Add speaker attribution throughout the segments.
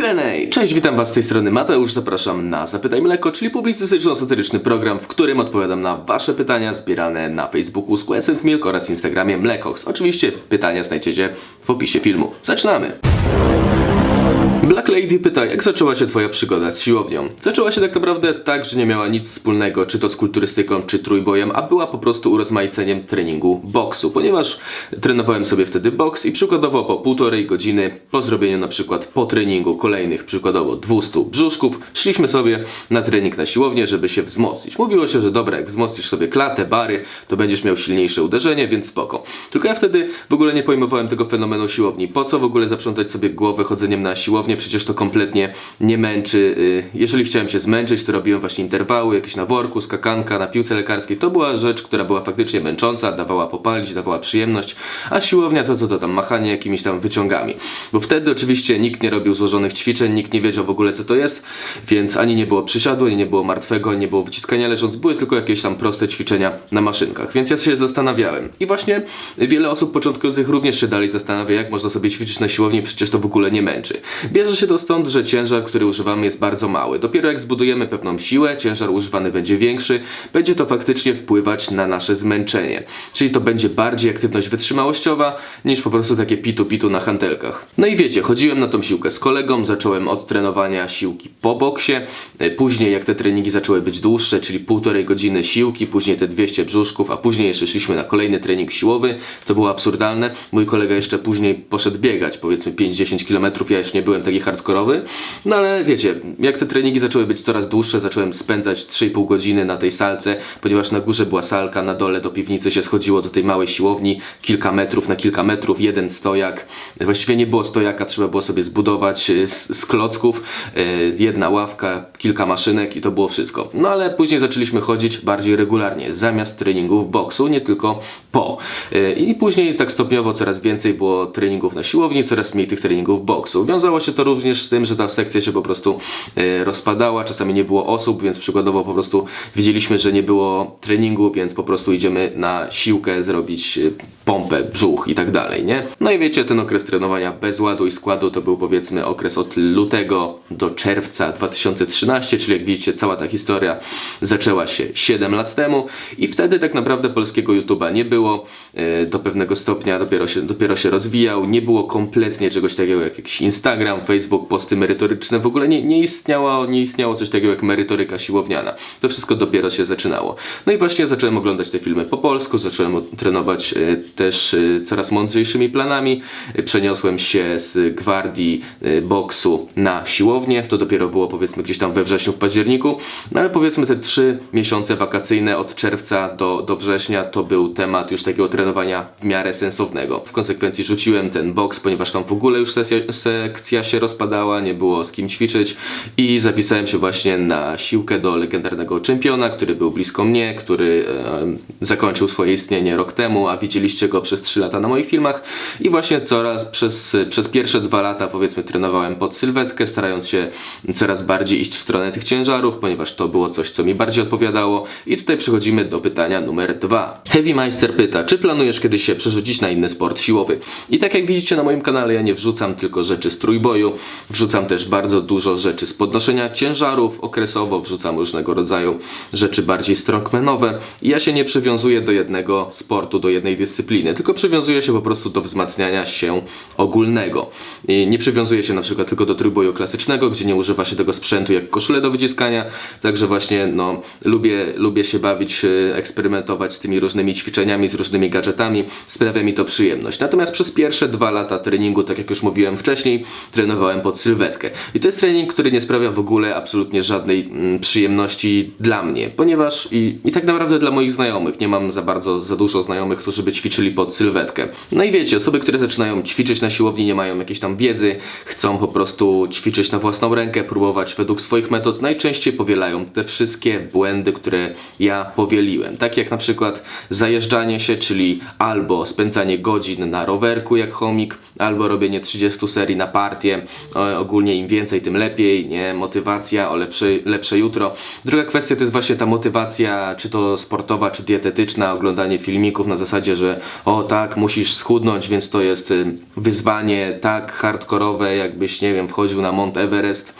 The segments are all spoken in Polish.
Speaker 1: Q&A. Cześć, witam was z tej strony Mateusz, zapraszam na Zapytaj Mleko, czyli publicystyczno-satyryczny program, w którym odpowiadam na wasze pytania zbierane na Facebooku Square Milk oraz Instagramie Mlekox. Oczywiście pytania znajdziecie w opisie filmu. Zaczynamy! Black Lady pyta, jak zaczęła się twoja przygoda z siłownią? Zaczęła się tak naprawdę tak, że nie miała nic wspólnego, czy to z kulturystyką, czy trójbojem, a była po prostu urozmaiceniem treningu boksu, ponieważ trenowałem sobie wtedy boks i przykładowo po półtorej godziny, po zrobieniu na przykład po treningu kolejnych przykładowo 200 brzuszków, szliśmy sobie na trening na siłownię, żeby się wzmocnić. Mówiło się, że dobra, jak wzmocnisz sobie klatę, bary, to będziesz miał silniejsze uderzenie, więc spoko. Tylko ja wtedy w ogóle nie pojmowałem tego fenomenu siłowni. Po co w ogóle zaprzątać sobie głowę chodzeniem na siłownię? Przecież to kompletnie nie męczy. Y, Jeżeli chciałem się zmęczyć, to robiłem właśnie interwały, jakieś na worku, skakanka, na piłce lekarskiej. To była rzecz, która była faktycznie męcząca, dawała popalić, dawała przyjemność, a siłownia to co to tam, machanie jakimiś tam wyciągami. Bo wtedy oczywiście nikt nie robił złożonych ćwiczeń, nikt nie wiedział w ogóle co to jest, więc ani nie było przysiadu, ani nie było martwego, ani nie było wyciskania leżąc, były tylko jakieś tam proste ćwiczenia na maszynkach. Więc ja się zastanawiałem. I właśnie wiele osób początkujących również się dalej zastanawia, jak można sobie ćwiczyć na siłowni, przecież to w ogóle nie męczy. Bierze się to stąd, że ciężar, który używamy jest bardzo mały. Dopiero jak zbudujemy pewną siłę, ciężar używany będzie większy, będzie to faktycznie wpływać na nasze zmęczenie. Czyli to będzie bardziej aktywność wytrzymałościowa niż po prostu takie pitu-pitu na hantelkach. No i wiecie, chodziłem na tą siłkę z kolegą, zacząłem od trenowania siłki po boksie, później jak te treningi zaczęły być dłuższe, czyli półtorej godziny siłki, później te 200 brzuszków, a później jeszcze szliśmy na kolejny trening siłowy, to było absurdalne. Mój kolega jeszcze później poszedł biegać, powiedzmy 5-10 km, ja już nie byłem taki hardkorowy, no ale wiecie, jak te treningi zaczęły być coraz dłuższe, zacząłem spędzać 3,5 godziny na tej salce, ponieważ na górze była salka, na dole do piwnicy się schodziło do tej małej siłowni, kilka metrów na kilka metrów, jeden stojak, właściwie nie było stojaka, trzeba było sobie zbudować z, z klocków, e, jedna ławka, kilka maszynek i to było wszystko. No ale później zaczęliśmy chodzić bardziej regularnie, zamiast treningów boksu, nie tylko po. E, I później tak stopniowo coraz więcej było treningów na siłowni, coraz mniej tych treningów boksu. Wiązało się to również z tym, że ta sekcja się po prostu e, rozpadała, czasami nie było osób, więc przykładowo po prostu widzieliśmy, że nie było treningu, więc po prostu idziemy na siłkę zrobić e, pompę, brzuch i tak dalej, nie? No i wiecie, ten okres trenowania bez ładu i składu to był powiedzmy okres od lutego do czerwca 2013, czyli jak widzicie cała ta historia zaczęła się 7 lat temu i wtedy tak naprawdę polskiego YouTube'a nie było, e, do pewnego stopnia dopiero się, dopiero się rozwijał, nie było kompletnie czegoś takiego jak jakiś Instagram, Facebook, posty merytoryczne, w ogóle nie, nie, istniało, nie istniało coś takiego jak merytoryka siłowniana. To wszystko dopiero się zaczynało. No i właśnie zacząłem oglądać te filmy po polsku, zacząłem trenować e, też e, coraz mądrzejszymi planami. E, Przeniosłem się z gwardii boksu na siłownię. To dopiero było powiedzmy gdzieś tam we wrześniu, w październiku. No ale powiedzmy te trzy miesiące wakacyjne od czerwca do, do września to był temat już takiego trenowania w miarę sensownego. W konsekwencji rzuciłem ten boks, ponieważ tam w ogóle już sesja, sekcja się rozpadała, nie było z kim ćwiczyć i zapisałem się właśnie na siłkę do legendarnego czempiona, który był blisko mnie, który e, zakończył swoje istnienie rok temu, a widzieliście go przez 3 lata na moich filmach i właśnie coraz przez, przez pierwsze dwa lata powiedzmy trenowałem pod sylwetkę, starając się coraz bardziej iść w stronę tych ciężarów, ponieważ to było coś, co mi bardziej odpowiadało i tutaj przechodzimy do pytania numer dwa. Heavy Meister pyta, czy planujesz kiedyś się przerzucić na inny sport siłowy? I tak jak widzicie na moim kanale ja nie wrzucam tylko rzeczy z trójboju, wrzucam też bardzo dużo rzeczy z podnoszenia ciężarów, okresowo wrzucam różnego rodzaju rzeczy bardziej strongmanowe i ja się nie przywiązuję do jednego sportu, do jednej dyscypliny, tylko przywiązuję się po prostu do wzmacniania się ogólnego. I nie przywiązuję się na przykład tylko do trójboju klasycznego, gdzie nie używa się tego sprzętu jak koszule do wyciskania, także właśnie no, lubię, lubię się bawić, e, eksperymentować z tymi różnymi ćwiczeniami, z różnymi gadżetami, sprawia mi to przyjemność. Natomiast przez pierwsze dwa lata treningu, tak jak już mówiłem wcześniej, trenowałem pod sylwetkę. I to jest trening, który nie sprawia w ogóle absolutnie żadnej mm, przyjemności dla mnie, ponieważ i, i tak naprawdę dla moich znajomych, nie mam za bardzo, za dużo znajomych, którzy by ćwiczyli pod sylwetkę. No i wiecie, osoby, które zaczynają ćwiczyć na siłowni, nie mają jakiejś tam wiedzy, chcą po prostu ćwiczyć na własną rękę, próbować według swoich metod, najczęściej powielają te wszystkie błędy, które ja powieliłem. Tak jak na przykład zajeżdżanie się, czyli albo spędzanie godzin na rowerku jak chomik, albo robienie 30 serii na partię, ogólnie im więcej, tym lepiej, nie? Motywacja o lepsze, lepsze jutro. Druga kwestia to jest właśnie ta motywacja, czy to sportowa, czy dietetyczna, oglądanie filmików na zasadzie, że o tak, musisz schudnąć, więc to jest y, wyzwanie tak hardkorowe, jakbyś, nie wiem, wchodził na Mount Everest.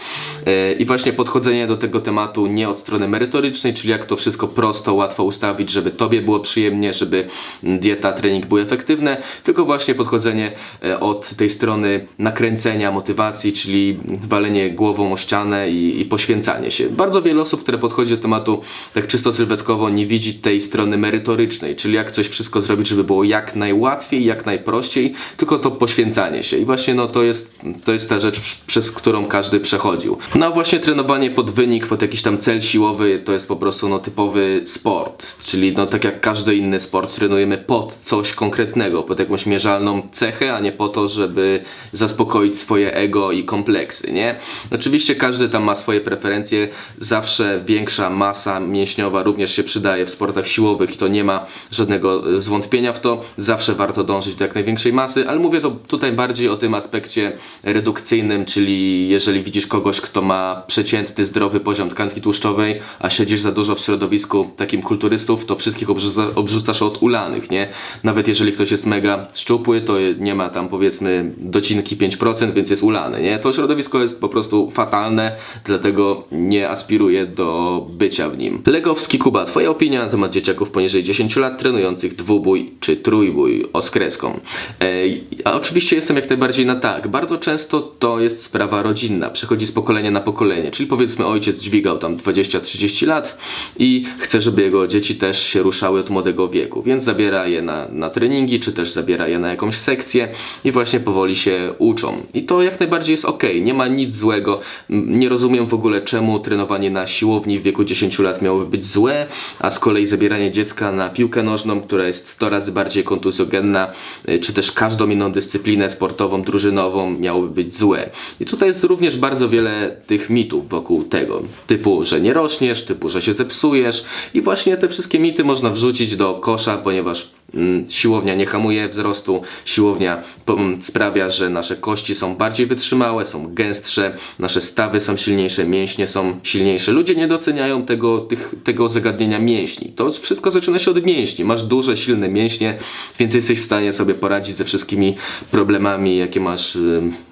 Speaker 1: Y, I właśnie podchodzenie do tego tematu nie od strony merytorycznej, czyli jak to wszystko prosto, łatwo ustawić, żeby tobie było przyjemnie, żeby dieta, trening były efektywne, tylko właśnie podchodzenie e, od tej strony nakręcenia, motywacji, czyli walenie głową o ścianę i, i poświęcanie się. Bardzo wiele osób, które podchodzi do tematu tak czysto sylwetkowo, nie widzi tej strony merytorycznej, czyli jak coś wszystko zrobić, żeby było jak najłatwiej, jak najprościej, tylko to poświęcanie się. I właśnie no, to, jest, to jest ta rzecz, przez którą każdy przechodził. No a właśnie trenowanie pod wynik, pod jakiś tam cel siłowy, to jest po prostu no, typowy sport, czyli no, tak jak każdy inny sport, trenujemy pod coś konkretnego, pod jakąś mierzalną cechę, a nie po to, żeby zaspokoić swoje ego i kompleksy, nie? Oczywiście każdy tam ma swoje preferencje, zawsze większa masa mięśniowa również się przydaje w sportach siłowych i to nie ma żadnego e, zwątpienia w to, zawsze warto dążyć do jak największej masy, ale mówię to tutaj bardziej o tym aspekcie redukcyjnym, czyli jeżeli widzisz kogoś, kto ma przeciętny, zdrowy poziom tkanki tłuszczowej, a siedzisz za dużo w środowisku takim kulturystów, to wszystkich obrzuca, obrzucasz od ulanych, nie? Nawet jeżeli ktoś jest mega szczupły, to nie ma tam powiedzmy docinki 5%, więc jest nie? To środowisko jest po prostu fatalne, dlatego nie aspiruję do bycia w nim. Legowski Kuba, twoja opinia na temat dzieciaków poniżej 10 lat trenujących dwubój czy trójbój z kreską? Ej, a oczywiście jestem jak najbardziej na tak. Bardzo często to jest sprawa rodzinna, przechodzi z pokolenia na pokolenie, czyli powiedzmy ojciec dźwigał tam 20-30 lat i chce, żeby jego dzieci też się ruszały od młodego wieku, więc zabiera je na, na treningi, czy też zabiera je na jakąś sekcję i właśnie powoli się uczą. I to jak najbardziej jest ok, nie ma nic złego. Nie rozumiem w ogóle, czemu trenowanie na siłowni w wieku 10 lat miałoby być złe, a z kolei zabieranie dziecka na piłkę nożną, która jest 100 razy bardziej kontuzjogenna, y, czy też każdą inną dyscyplinę sportową, drużynową miałoby być złe. I tutaj jest również bardzo wiele tych mitów wokół tego, typu, że nie rośniesz, typu, że się zepsujesz i właśnie te wszystkie mity można wrzucić do kosza, ponieważ mm, siłownia nie hamuje wzrostu, siłownia mm, sprawia, że nasze kości są bardziej wytrzymałe, są gęstsze, nasze stawy są silniejsze, mięśnie są silniejsze. Ludzie nie doceniają tego, tych, tego zagadnienia mięśni. To wszystko zaczyna się od mięśni. Masz duże, silne mięśnie, więc jesteś w stanie sobie poradzić ze wszystkimi problemami, jakie masz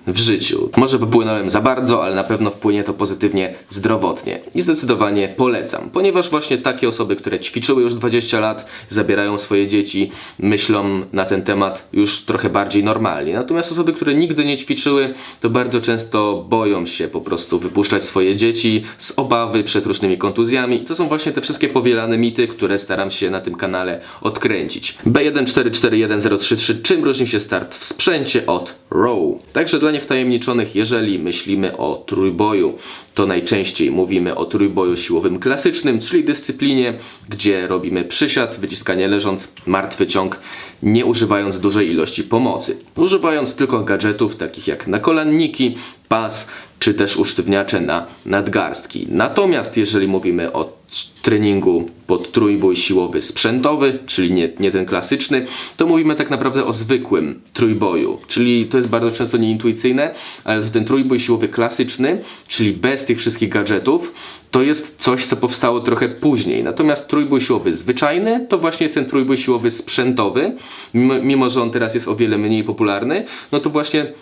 Speaker 1: w życiu. Może popłynąłem za bardzo, ale na pewno wpłynie to pozytywnie zdrowotnie. I zdecydowanie polecam, ponieważ właśnie takie osoby, które ćwiczyły już 20 lat, zabierają swoje dzieci, myślą na ten temat już trochę bardziej normalnie. Natomiast osoby, które nigdy nie ćwiczyły, to bardzo często boją się po prostu wypuszczać swoje dzieci z obawy przed różnymi kontuzjami. I to są właśnie te wszystkie powielane mity, które staram się na tym kanale odkręcić. B14411033 czym różni się start w sprzęcie od row? Także dla niewtajemniczonych, jeżeli myślimy o trójboju, to najczęściej mówimy o trójboju siłowym klasycznym, czyli dyscyplinie, gdzie robimy przysiad, wyciskanie leżąc, martwy ciąg, nie używając dużej ilości pomocy. Używając tylko gadżetów takich jak nakolanniki, pas, czy też usztywniacze na nadgarstki. Natomiast jeżeli mówimy o treningu pod trójbój siłowy sprzętowy, czyli nie, nie ten klasyczny, to mówimy tak naprawdę o zwykłym trójboju, czyli to jest bardzo często nieintuicyjne, ale to ten trójbój siłowy klasyczny, czyli bez tych wszystkich gadżetów, to jest coś, co powstało trochę później. Natomiast trójbój siłowy zwyczajny to właśnie ten trójbój siłowy sprzętowy, mimo, mimo że on teraz jest o wiele mniej popularny, no to właśnie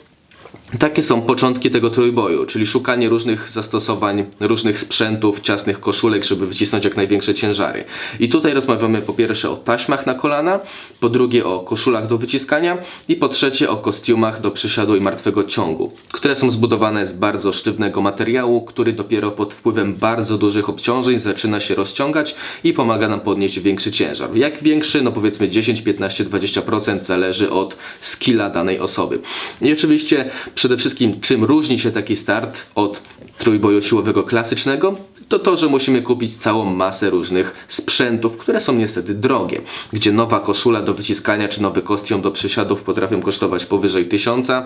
Speaker 1: takie są początki tego trójboju, czyli szukanie różnych zastosowań, różnych sprzętów, ciasnych koszulek, żeby wycisnąć jak największe ciężary. I tutaj rozmawiamy po pierwsze o taśmach na kolana, po drugie o koszulach do wyciskania i po trzecie o kostiumach do przysiadu i martwego ciągu, które są zbudowane z bardzo sztywnego materiału, który dopiero pod wpływem bardzo dużych obciążeń zaczyna się rozciągać i pomaga nam podnieść większy ciężar. Jak większy? No powiedzmy 10, 15, 20% zależy od skilla danej osoby. I oczywiście przede wszystkim czym różni się taki start od trójboju siłowego klasycznego, to to, że musimy kupić całą masę różnych sprzętów, które są niestety drogie. Gdzie nowa koszula do wyciskania czy nowy kostium do przysiadów potrafią kosztować powyżej 1000. E,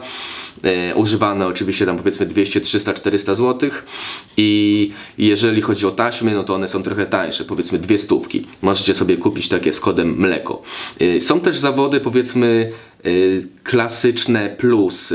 Speaker 1: używane oczywiście tam powiedzmy 200, 300, 400 zł. I jeżeli chodzi o taśmy, no to one są trochę tańsze, powiedzmy dwie stówki. Możecie sobie kupić takie z kodem mleko. E, są też zawody powiedzmy e, klasyczne plus.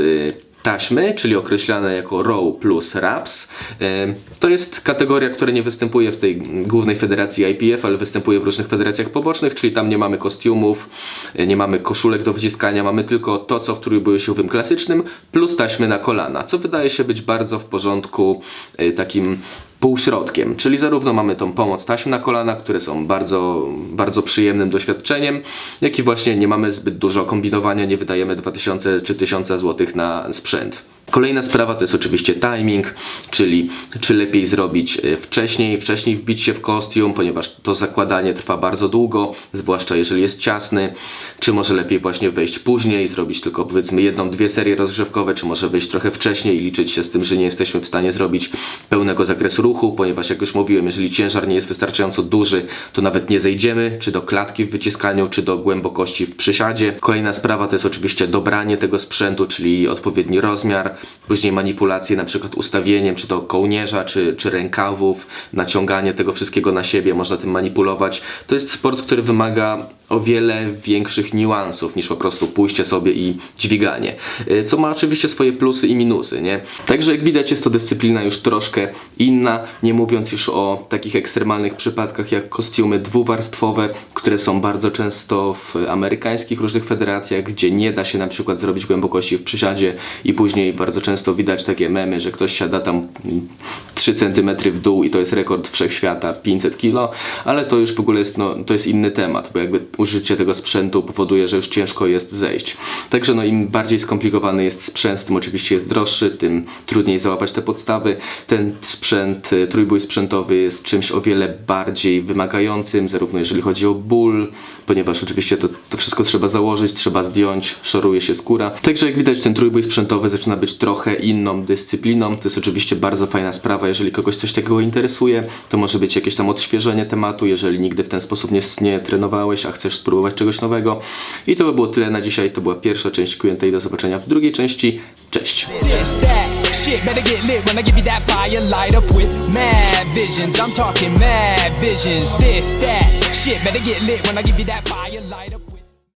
Speaker 1: Taśmy, czyli określane jako row plus wraps. E, To jest kategoria, która nie występuje w tej głównej federacji IPF, ale występuje w różnych federacjach pobocznych, czyli tam nie mamy kostiumów, e, nie mamy koszulek do wyciskania, mamy tylko to, co w trójboju klasycznym, plus taśmy na kolana, co wydaje się być bardzo w porządku e, takim półśrodkiem, czyli zarówno mamy tą pomoc taśm na kolana, które są bardzo, bardzo przyjemnym doświadczeniem, jak i właśnie nie mamy zbyt dużo kombinowania, nie wydajemy 2000 czy 1000 zł na sprzęt. Kolejna sprawa to jest oczywiście timing, czyli czy lepiej zrobić e, wcześniej, wcześniej wbić się w kostium, ponieważ to zakładanie trwa bardzo długo, zwłaszcza jeżeli jest ciasny, czy może lepiej właśnie wejść później, zrobić tylko powiedzmy jedną, dwie serie rozgrzewkowe, czy może wejść trochę wcześniej i liczyć się z tym, że nie jesteśmy w stanie zrobić pełnego zakresu ruchu, ponieważ jak już mówiłem, jeżeli ciężar nie jest wystarczająco duży, to nawet nie zejdziemy, czy do klatki w wyciskaniu, czy do głębokości w przysiadzie. Kolejna sprawa to jest oczywiście dobranie tego sprzętu, czyli odpowiedni rozmiar, później manipulacje na przykład ustawieniem, czy to kołnierza, czy, czy rękawów, naciąganie tego wszystkiego na siebie, można tym manipulować. To jest sport, który wymaga o wiele większych niuansów niż po prostu pójście sobie i dźwiganie. Y, Co ma oczywiście swoje plusy i minusy, nie? Także jak widać jest to dyscyplina już troszkę inna, nie mówiąc już o takich ekstremalnych przypadkach jak kostiumy dwuwarstwowe, które są bardzo często w amerykańskich różnych federacjach, gdzie nie da się na przykład zrobić głębokości w przysiadzie i później bardzo często widać takie memy, że ktoś siada tam 3 cm w dół i to jest rekord wszechświata 500 kg, ale to już w ogóle jest, no, to jest inny temat, bo jakby użycie tego sprzętu powoduje, że już ciężko jest zejść. Także no, im bardziej skomplikowany jest sprzęt, tym oczywiście jest droższy, tym trudniej załapać te podstawy. Ten sprzęt, y, trójbój sprzętowy jest czymś o wiele bardziej wymagającym, zarówno jeżeli chodzi o ból, ponieważ oczywiście to, to wszystko trzeba założyć, trzeba zdjąć, szoruje się skóra. Także jak widać ten trójbój sprzętowy zaczyna być trochę inną dyscypliną. To jest oczywiście bardzo fajna sprawa, jeżeli kogoś coś takiego interesuje, to może być jakieś tam odświeżenie tematu, jeżeli nigdy w ten sposób nie, nie trenowałeś, a chcesz spróbować czegoś nowego. I to by było tyle na dzisiaj, to była pierwsza część Q&A, do zobaczenia w drugiej części. Cześć!
Speaker 2: Shit, better get lit when I give you that fire. Light up with mad visions. I'm talking mad visions. This, that. Shit, better get lit when I give you that fire. Light up.